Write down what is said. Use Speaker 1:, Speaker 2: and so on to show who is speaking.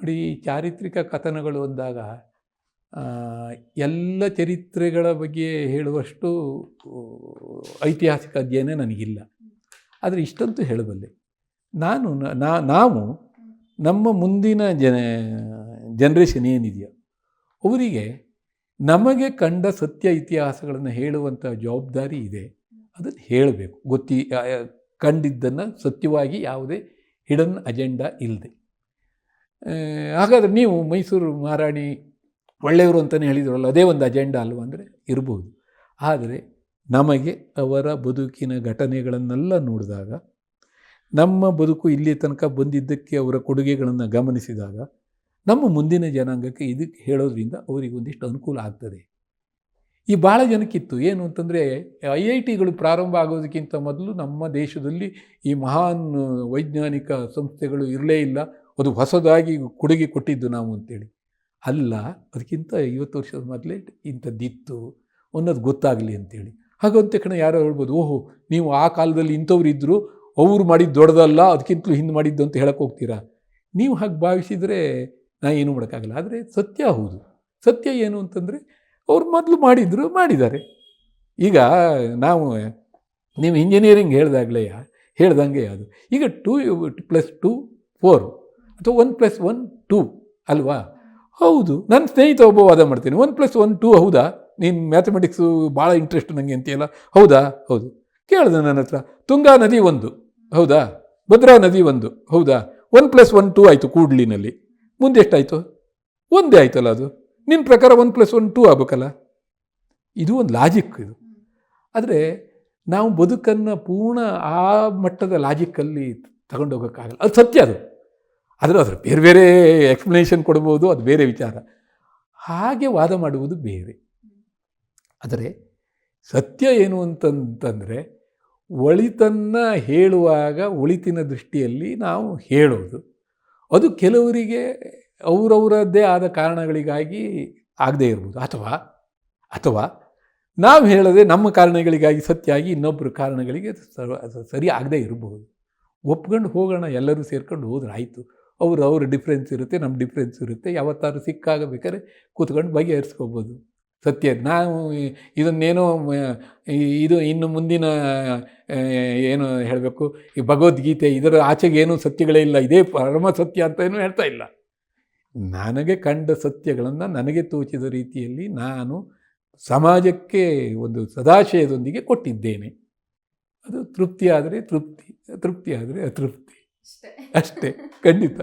Speaker 1: ನೋಡಿ, ಈ ಚಾರಿತ್ರಿಕ ಕಥನಗಳು ಅಂದಾಗ ಎಲ್ಲ ಚರಿತ್ರೆಗಳ ಬಗ್ಗೆ ಹೇಳುವಷ್ಟು ಐತಿಹಾಸಿಕ ಅಧ್ಯಯನ ನನಗಿಲ್ಲ. ಆದರೆ ಇಷ್ಟಂತೂ ಹೇಳಬಲ್ಲೆ. ನಾನು ನಾವು ನಮ್ಮ ಮುಂದಿನ ಜನ ಜನ್ರೇಷನ್ ಏನಿದೆಯೋ, ಅವರಿಗೆ ನಮಗೆ ಕಂಡ ಸತ್ಯ ಇತಿಹಾಸಗಳನ್ನು ಹೇಳುವಂಥ ಜವಾಬ್ದಾರಿ ಇದೆ. ಅದನ್ನು ಹೇಳಬೇಕು. ಗೊತ್ತಿ ಕಂಡಿದ್ದನ್ನು ಸತ್ಯವಾಗಿ ಯಾವುದೇ ಹಿಡನ್ ಅಜೆಂಡಾ ಇಲ್ಲದೆ ಹಾಗಾದರೆ ನೀವು ಮೈಸೂರು ಮಹಾರಾಣಿ ಒಳ್ಳೆಯವರು ಅಂತಲೇ ಹೇಳಿದ್ರಲ್ಲ, ಅದೇ ಒಂದು ಅಜೆಂಡಾ ಅಲ್ವಾ ಅಂದರೆ? ಇರ್ಬೋದು. ಆದರೆ ನಮಗೆ ಅವರ ಬದುಕಿನ ಘಟನೆಗಳನ್ನೆಲ್ಲ ನೋಡಿದಾಗ, ನಮ್ಮ ಬದುಕು ಇಲ್ಲಿ ತನಕ ಬಂದಿದ್ದಕ್ಕೆ ಅವರ ಕೊಡುಗೆಗಳನ್ನು ಗಮನಿಸಿದಾಗ, ನಮ್ಮ ಮುಂದಿನ ಜನಾಂಗಕ್ಕೆ ಇದಕ್ಕೆ ಹೇಳೋದ್ರಿಂದ ಅವರಿಗೆ ಒಂದಿಷ್ಟು ಅನುಕೂಲ ಆಗ್ತದೆ. ಈ ಭಾಳ ಜನಕ್ಕಿತ್ತು. ಏನು ಅಂತಂದರೆ, ಐ ಐ ಟಿಗಳು ಪ್ರಾರಂಭ ಆಗೋದಕ್ಕಿಂತ ಮೊದಲು ನಮ್ಮ ದೇಶದಲ್ಲಿ ಈ ಮಹಾನ್ ವೈಜ್ಞಾನಿಕ ಸಂಸ್ಥೆಗಳು ಇರಲೇ ಇಲ್ಲ. ಅದು ಹೊಸದಾಗಿ ಕೊಡುಗೆ ಕೊಟ್ಟಿದ್ದು ನಾವು ಅಂತೇಳಿ. ಅಲ್ಲ, ಅದಕ್ಕಿಂತ ಐವತ್ತು ವರ್ಷದ ಮೊದಲೇ ಇಂಥದ್ದಿತ್ತು ಅನ್ನೋದು ಗೊತ್ತಾಗಲಿ ಅಂತೇಳಿ. ಹಾಗಂತ ಕಣ ಯಾರೋ ಹೇಳ್ಬೋದು, ಓಹೋ, ನೀವು ಆ ಕಾಲದಲ್ಲಿ ಇಂಥವ್ರು ಇದ್ದರು ಅವ್ರು ಮಾಡಿದ್ದು ದೊಡ್ಡದಲ್ಲ, ಅದಕ್ಕಿಂತಲೂ ಹಿಂದೆ ಮಾಡಿದ್ದು ಅಂತ ಹೇಳಕ್ಕೆ ಹೋಗ್ತೀರಾ? ನೀವು ಹಾಗೆ ಭಾವಿಸಿದರೆ ನಾ ಏನೂ ಮಾಡೋಕ್ಕಾಗಲ್ಲ. ಆದರೆ ಸತ್ಯ ಹೌದು. ಸತ್ಯ ಏನು ಅಂತಂದರೆ ಅವ್ರು ಮೊದಲು ಮಾಡಿದ್ರು, ಮಾಡಿದ್ದಾರೆ. ಈಗ ನಾವು, ನೀವು ಇಂಜಿನಿಯರಿಂಗ್ ಹೇಳ್ದಾಗಲೇ ಹೇಳ್ದಂಗೆ ಅದು. ಈಗ ಟೂ ಪ್ಲಸ್ ಟು ಫೋರ್ ಅಥವಾ ಒನ್ ಪ್ಲಸ್ ಒನ್ ಟೂ ಅಲ್ವಾ? ಹೌದು. ನನ್ನ ಸ್ನೇಹಿತ ಒಬ್ಬ ವಾದ ಮಾಡ್ತೀನಿ. ಒನ್ ಪ್ಲಸ್ ಒನ್ ಟೂ ಹೌದಾ? ನೀನು ಮ್ಯಾಥಮೆಟಿಕ್ಸು ಭಾಳ ಇಂಟ್ರೆಸ್ಟ್ ನನಗೆ ಅಂತೀಯಲ್ಲ? ಹೌದಾ? ಹೌದು. ಕೇಳಿದೆ ನನ್ನ ಹತ್ರ. ತುಂಗಾ ನದಿ ಒಂದು. ಹೌದಾ? ಭದ್ರಾ ನದಿ ಒಂದು. ಹೌದಾ? ಒನ್ ಪ್ಲಸ್ ಒನ್ ಟೂ ಆಯಿತು ಕೂಡ್ಲಿನಲ್ಲಿ. ಮುಂದೆ ಎಷ್ಟಾಯಿತು ಒಂದೇ ಆಯ್ತಲ್ಲ ಅದು. ನಿನ್ನ ಪ್ರಕಾರ ಒನ್ ಪ್ಲಸ್ ಒನ್ ಟೂ ಆಗ್ಬೇಕಲ್ಲ? ಇದು ಒಂದು ಲಾಜಿಕ್ ಇದು. ಆದರೆ ನಾವು ಬದುಕನ್ನು ಪೂರ್ಣ ಆ ಮಟ್ಟದ ಲಾಜಿಕ್ಕಲ್ಲಿ ತಗೊಂಡೋಗೋಕ್ಕಾಗಲ್ಲ ಅದು ಸತ್ಯ ಅದು. ಆದರೆ ಅದ್ರ ಬೇರೆ ಬೇರೆ ಎಕ್ಸ್ಪ್ಲನೇಷನ್ ಕೊಡ್ಬೋದು, ಅದು ಬೇರೆ ವಿಚಾರ. ಹಾಗೆ ವಾದ ಮಾಡುವುದು ಬೇರೆ. ಆದರೆ ಸತ್ಯ ಏನು ಅಂತಂತಂದರೆ ಒಳಿತನ್ನು ಹೇಳುವಾಗ ಒಳಿತಿನ ದೃಷ್ಟಿಯಲ್ಲಿ ನಾವು ಹೇಳೋದು. ಅದು ಕೆಲವರಿಗೆ ಅವರವರದ್ದೇ ಆದ ಕಾರಣಗಳಿಗಾಗಿ ಆಗದೇ ಇರ್ಬೋದು. ಅಥವಾ ಅಥವಾ ನಾವು ಹೇಳದೆ ನಮ್ಮ ಕಾರಣಗಳಿಗಾಗಿ ಸತ್ಯ ಆಗಿ ಇನ್ನೊಬ್ಬರ ಕಾರಣಗಳಿಗೆ ಸರಿ ಆಗದೇ ಇರಬಹುದು ಒಪ್ಕೊಂಡು ಹೋಗೋಣ, ಎಲ್ಲರೂ ಸೇರ್ಕೊಂಡು ಹೋದ್ರೆ ಆಯಿತು. ಅವರು ಅವ್ರ ಡಿಫ್ರೆನ್ಸ್ ಇರುತ್ತೆ ನಮ್ಮ ಡಿಫ್ರೆನ್ಸ್ ಇರುತ್ತೆ. ಯಾವತ್ತಾದ್ರು ಸಿಕ್ಕಾಗಬೇಕಾದ್ರೆ ಕೂತ್ಕೊಂಡು ಬಗೆಹರಿಸ್ಕೋಬೋದು. ಸತ್ಯ, ನಾವು ಇದನ್ನೇನೋ ಇದು ಇನ್ನು ಮುಂದಿನ ಏನು ಹೇಳಬೇಕು? ಈ ಭಗವದ್ಗೀತೆ, ಇದರ ಆಚೆಗೆ ಏನೂ ಸತ್ಯಗಳೇ ಇಲ್ಲ, ಇದೇ ಪರಮ ಸತ್ಯ ಅಂತ ಏನು ಹೇಳ್ತಾ ಇಲ್ಲ. ನನಗೆ ಕಂಡ ಸತ್ಯಗಳನ್ನು ನನಗೆ ತೋಚಿದ ರೀತಿಯಲ್ಲಿ ನಾನು ಸಮಾಜಕ್ಕೆ ಒಂದು ಸದಾಶಯದೊಂದಿಗೆ ಕೊಟ್ಟಿದ್ದೇನೆ. ಅದು ತೃಪ್ತಿ ಆದರೆ ತೃಪ್ತಿ ತೃಪ್ತಿ ಆದರೆ ಅತೃಪ್ತಿ. ಅಷ್ಟೇ. ಖಂಡಿತ.